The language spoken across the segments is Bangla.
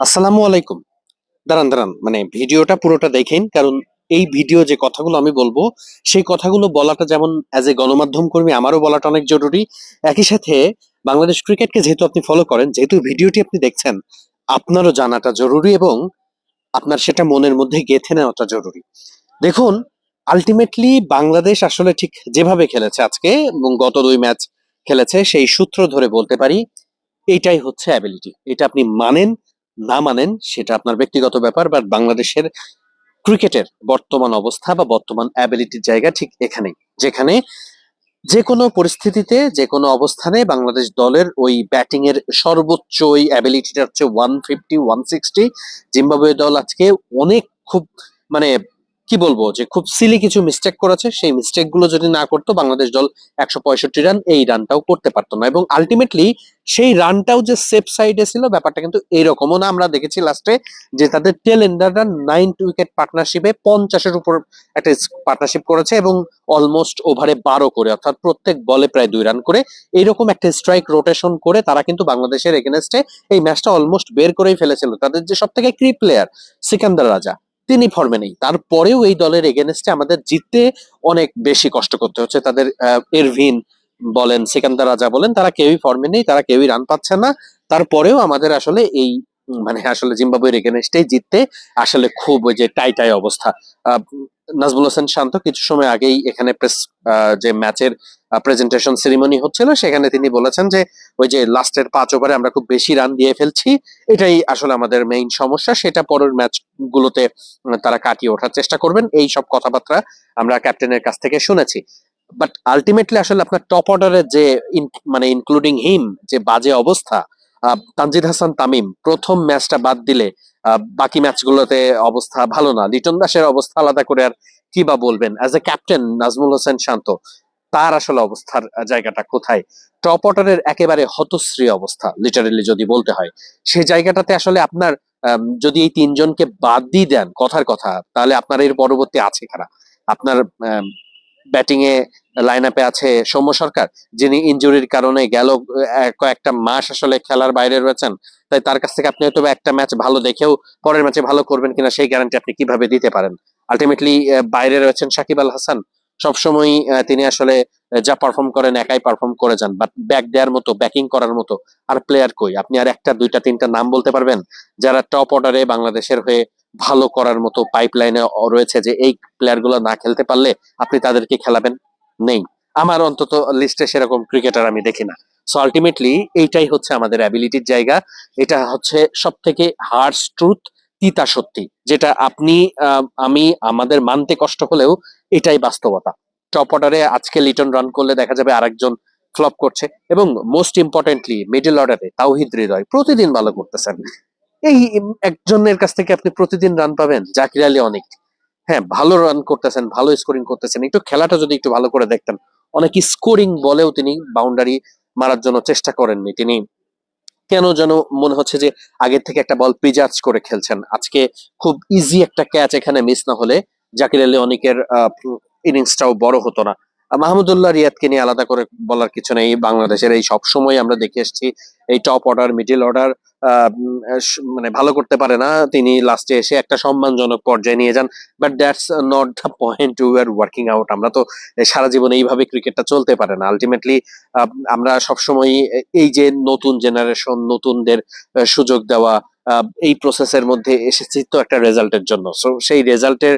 আসসালামু আলাইকুম। দাঁড়ান দাঁড়ান মানে ভিডিওটা পুরোটা দেখেন, কারণ এই ভিডিও যে কথাগুলো আমি বলব, সেই কথাগুলো বলাটা যেমন অ্যাজ এ গণমাধ্যম কর্মী, আমারও বলাটা অনেক জরুরি। একই সাথে বাংলাদেশ ক্রিকেটকে যেহেতু আপনি ফলো করেন, যেহেতু ভিডিওটি আপনি দেখছেন, আপনারও জানাটা জরুরি এবং আপনার সেটা মনের মধ্যে গেঁথে নেওয়াটা জরুরি। দেখুন আলটিমেটলি বাংলাদেশ আসলে ঠিক যেভাবে খেলেছে আজকে এবং গত দুই ম্যাচ খেলেছে, সেই সূত্র ধরে বলতে পারি এইটাই হচ্ছে অ্যাবিলিটি এটা আপনি মানেন না মানেন, সেটা আপনার ব্যক্তিগত ব্যাপার বাট বাংলাদেশের ক্রিকেটের বর্তমান অবস্থা বা বর্তমান অ্যাবিলিটির জায়গা ঠিক এখানেই। যেখানে যে কোনো পরিস্থিতিতে যে কোনো অবস্থানে বাংলাদেশ দলের ওই ব্যাটিং এর সর্বোচ্চ ওই অ্যাবিলিটিটা হচ্ছে one fifty one sixty Zimbabwe দল আজকে অনেক খুব মানে কি বলব, যে খুব সিলি কিছু মিস্টেক করেছে, সেই মিস্টেকগুলো যদি না করতো বাংলাদেশ দল একশো পঁয়ষট্টি রান এই রানটাও করতে পারতো না। এবং আলটিমেটলি সেই রানটাও যে সেফ সাইডে ছিল, ব্যাপারটা কিন্তু এইরকমও না। আমরা দেখেছি লাস্টে যে তাদের টেল এন্ডাররা নাইন উইকেট পার্টনারশিপে পঞ্চাশের উপর একটা পার্টনারশিপ করেছে এবং অলমোস্ট ওভারে বারো করে, অর্থাৎ প্রত্যেক বলে প্রায় দুই রান করে। এইরকম একটা স্ট্রাইক রোটেশন করে তারা কিন্তু বাংলাদেশের এগেনস্টে এই ম্যাচটা অলমোস্ট বের করেই ফেলেছিল। তাদের যে সব থেকে ক্রি প্লেয়ার সিকান্দার রাজা তিনি ফর্মে নেই। তারপরেও এই দলের এগেনস্টে আমাদের জিততে অনেক বেশি কষ্ট করতে হচ্ছে। তাদের এরভিন বলেন, সিকান্দার রাজা বলেন, তারা কেউই ফর্মে নেই, তারা কেউই রান পাচ্ছে না। তারপরেও আমাদের আসলে এই মানে আসলে জিম্বাবুয়ের এগেনস্টে জিততে আসলে খুব ওই যে টাই টাই অবস্থা। আহ, নাজমুল হোসেন শান্ত কিছু সময় আগেই এখানে প্রেস যে ম্যাচের প্রেজেন্টেশন সেরিমনি হচ্ছিল সেখানে তিনি বলেছেন যে ওই যে লাস্টের পাঁচ ওভারে আমরা খুব বেশি রান দিয়ে ফেলছি। এটাই আসলে আমাদের মেইন সমস্যা। সেটা পরের ম্যাচ গুলোতে তারা কাটিয়ে ওঠার চেষ্টা করবেন। এই সব কথাবার্তা আমরা ক্যাপ্টেনের কাছ থেকে শুনেছি। বাট আলটিমেটলি আসলে আপনার টপ অর্ডারের যে মানে ইনক্লুডিং হিম যে বাজে অবস্থা তানজিদ হাসান তামিম, প্রথম ম্যাচটা বাদ দিলে বাকি ম্যাচগুলোতে অবস্থা ভালো না। লিটন দাসের অবস্থা আলাদা করে আর কি বা বলবেন? As a captain Najmul Hossain Shanto, তার আসলে অবস্থার জায়গাটা কোথায়? টপ অর্ডারের একেবারে হতশ্রী অবস্থা লিটারেলি যদি বলতে হয়। সেই জায়গাটাতে আসলে আপনার যদি এই তিনজনকে বাদ দিয়ে দেন, কথার কথা, তাহলে আপনার এর পরবর্তী আছে কারা? আপনার ব্যাটিং এ লাইন আপে আছে সৌম্য সরকার, যিনি ইনজুরির কারণে গেল কয়েকটা মাস আসলে খেলার বাইরে রয়েছেন। তাই তার কাছ থেকে আপনি হয়তো একটা ম্যাচ ভালো দেখেও পরের ম্যাচে ভালো করবেন কিনা সেই গ্যারান্টি আপনি কীভাবে দিতে পারেন? আলটিমেটলি বাইরে রয়েছেন সাকিব আল হাসান। সবসময় তিনি আসলে যা পারফর্ম করেন, একাই পারফর্ম করে যান। বাট ব্যাক দেওয়ার মতো ব্যাকিং করার মতো, আর প্লেয়ার কই? আপনি আর একটা, দুইটা, তিনটা নাম বলতে পারবেন? যারা টপ অর্ডারে বাংলাদেশের হয়ে ভালো করার মতো পাইপলাইনে রয়েছে যে এই প্লেয়ারগুলো না খেলতে পারলে আপনি তাদেরকে খেলাবেন? নেই। আমার অন্তত লিস্টে সেরকম ক্রিকেটার আমি দেখি না। সো আলটিমেটলি এইটাই হচ্ছে আমাদের অ্যাবিলিটির জায়গা। এটা হচ্ছে সব থেকে হার্স ট্রুথ তিতা সত্যি। যেটা আপনি আমি, আমাদের মানতে কষ্ট হলেও এটাই বাস্তবতা। টপ অর্ডারে আজকে লিটন রান করলে দেখা যাবে আরেকজন ফ্লপ করছে। এবং মোস্ট ইম্পর্টেন্টলি মিডল অর্ডারে তাওহিদ হৃদয় প্রতিদিন ভালো করতেছেন। এই একজনের কাছ থেকে আপনি প্রতিদিন রান পাবেন। জাকির আলী অনেক। হ্যাঁ ভালো রান করতেছেন, ভালো স্কোরিং করতেছেন। একটু খেলাটা যদি একটু ভালো করে দেখতেন। অনেক স্কোরিং বলেও তিনি বাউন্ডারি মারার জন্য চেষ্টা করেননি। তিনি কেন যেন মনে হচ্ছে যে আগের থেকে একটা বল প্রিজার্জ করে খেলছেন। আজকে খুব ইজি একটা ক্যাচ এখানে মিস না হলে জাকির আলী অনেকের ইনিংসটাও বড় হতো না। মাহমুদুল্লাহ রিয়াদকে নিয়ে আলাদা করে বলার কিছু নেই। বাংলাদেশের এই সব সময় আমরা দেখে এসেছি, এই টপ অর্ডার মিডিল অর্ডার মানে ভালো করতে পারে না। তিনি লাস্টে এসে একটা সম্মানজনক পর্যায়ে নিয়ে যান। But that's not the point you are working out আমরা তো সারা জীবন এইভাবে ক্রিকেটটা চলতে পারে না। আলটিমেটলি আমরা সবসময় এই যে নতুন জেনারেশন নতুনদের সুযোগ দেওয়া এই প্রসেসের মধ্যে এসেছি তো একটা রেজাল্টের জন্য। সো সেই রেজাল্টের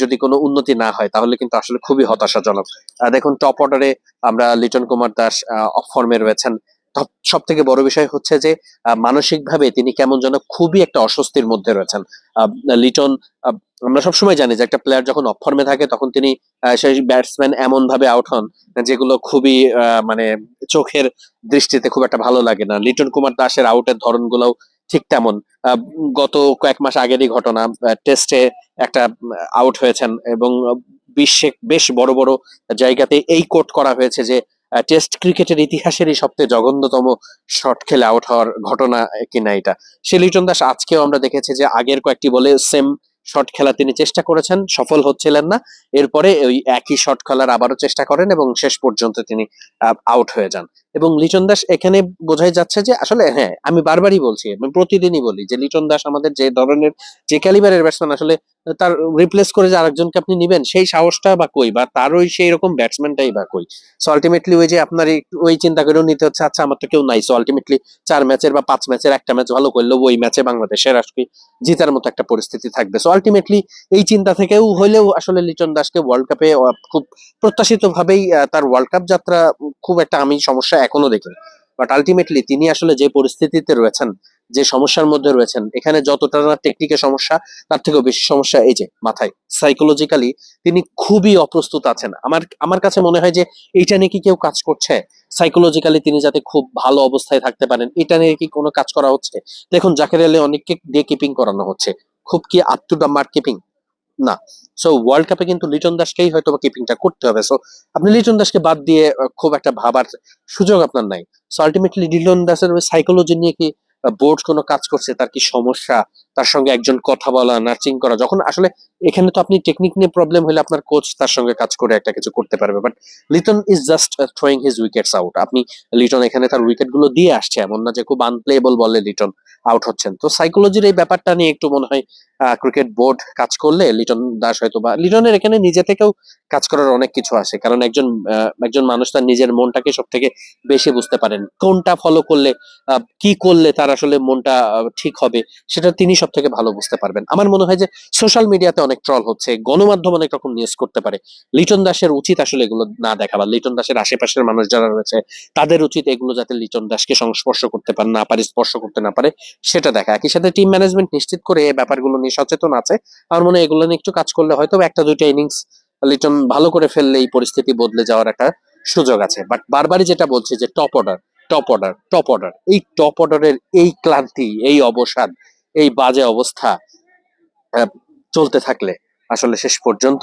যদি কোনো উন্নতি না হয়, তাহলে কিন্তু আসলে খুবই হতাশাজনক। দেখুন টপ অর্ডারে আমরা লিটন কুমার দাস অফ ফর্মে রয়েছেন। সব থেকে বড় বিষয় হচ্ছে যে মানসিকভাবে তিনি কেমন যেন খুবই একটা অস্বস্তির মধ্যে রয়েছেন। লিটন আমরা সবসময় জানি যে একটা প্লেয়ার যখন অফ ফর্মে থাকে, তখন তিনি সেই ব্যাটসম্যান এমন ভাবে আউট হন, যেগুলো খুবই মানে চোখের দৃষ্টিতে খুব একটা ভালো লাগে না। লিটন কুমার দাসের আউটের ধরনগুলোও ঠিক তেমন। গত কয়েক মাস আগেরই ঘটনা টেস্টে একটা আউট হয়েছেন এবং বিশ্বে বেশ বড় বড় জায়গাতে এই কোট করা হয়েছে যে টেস্ট ক্রিকেটের ইতিহাসেরই সবচেয়ে জঘন্যতম শট খেলে আউট হওয়ার ঘটনা কিনা এটা। সে লিটন দাস, আজকেও আমরা দেখেছি যে আগের কয়েকটি বলে সেম শট খেলা তিনি চেষ্টা করেছেন, সফল হচ্ছিলেন না। এরপরে ওই একই শট খেলার আবারও চেষ্টা করেন এবং শেষ পর্যন্ত তিনি আউট হয়ে যান। এবং লিটন দাস এখানে বোঝাই যাচ্ছে যে আসলে হ্যাঁ আমি বারবারই বলছি, আমি প্রতিদিনই বলি যে লিটন দাস আমাদের যে ধরনের যে ক্যালিবারের ব্যাটসম্যান আসলে তার রিপ্লেস করে যে আরেকজনকে আপনি নিবেন, সেই সাহসটা বা কই? বা তার ওই সেই রকম ব্যাটসম্যানটাই বা কই? সো আলটিমেটলি ওই যে আপনার ওই চিন্তা করেও নিতে হচ্ছে আচ্ছা আমার তো কেউ নাই। সো আলটিমেটলি চার ম্যাচের বা পাঁচ ম্যাচের একটা ম্যাচ ভালো করলেও ওই ম্যাচে বাংলাদেশের আসলে জিতার মতো একটা পরিস্থিতি থাকবে। সো আলটিমেটলি এই চিন্তা থেকেও হলেও আসলে লিটন দাসকে ওয়ার্ল্ড কাপে খুব প্রত্যাশিত ভাবেই তার ওয়ার্ল্ড কাপ যাত্রা খুব একটা আমি সমস্যা এখনও দেখি বাট আলটিমেটলি তিনি আসলে যে পরিস্থিতিতে রয়েছেন, যে সমস্যার মধ্যে রয়েছেন, এখানে যতটা না টেকনিকের সমস্যা, তার থেকেও বেশি সমস্যা এই যে মাথায়। সাইকোলজিক্যালি তিনি খুবই অপ্রস্তুত আছেন। আমার আমার কাছে মনে হয় যে এইটা নিয়ে কি কেউ কাজ করছে? সাইকোলজিক্যালি তিনি যাতে খুব ভালো অবস্থায় থাকতে পারেন, এটা নিয়ে কি কোনো কাজ করা হচ্ছে? দেখুন, জাকের আলী অনেককে ডে কিপিং করানো হচ্ছে। খুব কি up to the mark keeping না। সো ওয়ার্ল্ড কাপে কিন্তু লিটন দাসকেই হয়তো বা কিপিংটা করতে হবে। সো আপনি লিটন দাসকে বাদ দিয়ে খুব একটা ভাবার সুযোগ আপনার নাই। সো আলটিমেটলি লিটন দাসের ওই সাইকোলজি নিয়ে কি বোর্ড কোনো কাজ করছে? তার কি সমস্যা? তার সঙ্গে একজন কথা বলা, নার্সিং করা, যখন আসলে এখানে তো আপনি টেকনিক নিয়ে প্রবলেম হলে আপনার কোচ তার সঙ্গে কাজ করে একটা কিছু করতে পারবে। But Liton is just throwing his wickets out আপনি লিটন এখানে তার উইকেটগুলো দিয়ে আসছে, এমন না যে খুব আনপ্লেয়েবল বলে লিটন আউট হচ্ছেন। তো সাইকোলজির এই ব্যাপারটা নিয়ে একটু মনে হয় ক্রিকেট বোর্ড কাজ করলে লিটন দাস হয়তো বা লিটনের এখানে নিজে থেকেও কাজ করার অনেক কিছু আছে। কারণ একজন একজন মানুষ তার নিজের মনটাকে সব থেকে বেশি বুঝতে পারেন। কোনটা ফলো করলে কি করলে তার আসলে মনটা ঠিক হবে, সেটা তিনি সব থেকে ভালো বুঝতে পারবেন। আমার মনে হয় যে সোশ্যাল মিডিয়াতে অনেক ট্রল হচ্ছে, গণমাধ্যম অনেক রকম নিউজ করতে পারে। লিটন দাসের উচিত আসলে এগুলো না দেখা বা লিটন দাসের আশেপাশের মানুষ যারা রয়েছে, তাদের উচিত এগুলো যাতে লিটন দাসকে সংস্পর্শ করতে পারে, না পারে, স্পর্শ করতে না পারে, সেটা দেখা। একই সাথে টিম ম্যানেজমেন্ট নিশ্চিত করে এই ব্যাপারগুলো নিয়ে সচেতন আছে। আমার মনে হয় এগুলো নিয়ে একটু কাজ করলে হয়তো একটা, দুইটা ইনিংস লিটন ভালো করে ফেললে এই পরিস্থিতি বদলে যাওয়ার একটা সুযোগ আছে। বাট বারবারই যেটা বলছি যে top order top order top order এই টপ অর্ডারের এই ক্লান্তি, এই অবসাদ এই বাজে অবস্থা চলতে থাকলে আসলে শেষ পর্যন্ত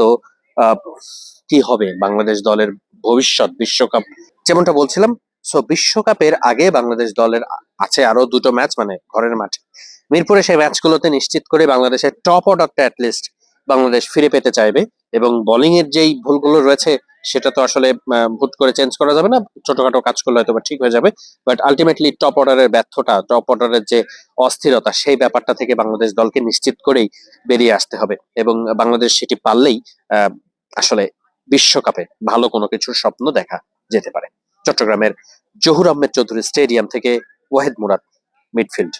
কি হবে বাংলাদেশ দলের ভবিষ্যৎ বিশ্বকাপ? যেমনটা বলছিলাম সো বিশ্বকাপের আগে বাংলাদেশ দলের আছে আরও দুটো ম্যাচ মানে ঘরের মাঠে। মিরপুরে সেই ম্যাচগুলোতে নিশ্চিত করে বাংলাদেশের টপ অর্ডারটা অ্যাটলিস্ট বাংলাদেশ ফিরে পেতে চাইবে এবং বোলিং এর যেই ভুলগুলো রয়েছে, সেটা তো আসলে হুট করে চেঞ্জ করা যাবে না, ছোটখাটো কাজ করলে হয়তো ঠিক হয়ে যাবে বাট আলটিমেটলি টপ অর্ডারের ব্যর্থতা টপ অর্ডারের যে অস্থিরতা, সেই ব্যাপারটা থেকে বাংলাদেশ দলকে নিশ্চিত করেই বেরিয়ে আসতে হবে এবং বাংলাদেশ সেটি পারলেই আসলে বিশ্বকাপে ভালো কোনো কিছুর স্বপ্ন দেখা যেতে পারে। চট্টগ্রামের জহুর আহমেদ চৌধুরী স্টেডিয়াম থেকে ওয়াহিদ মুরাদ মিডফিল্ড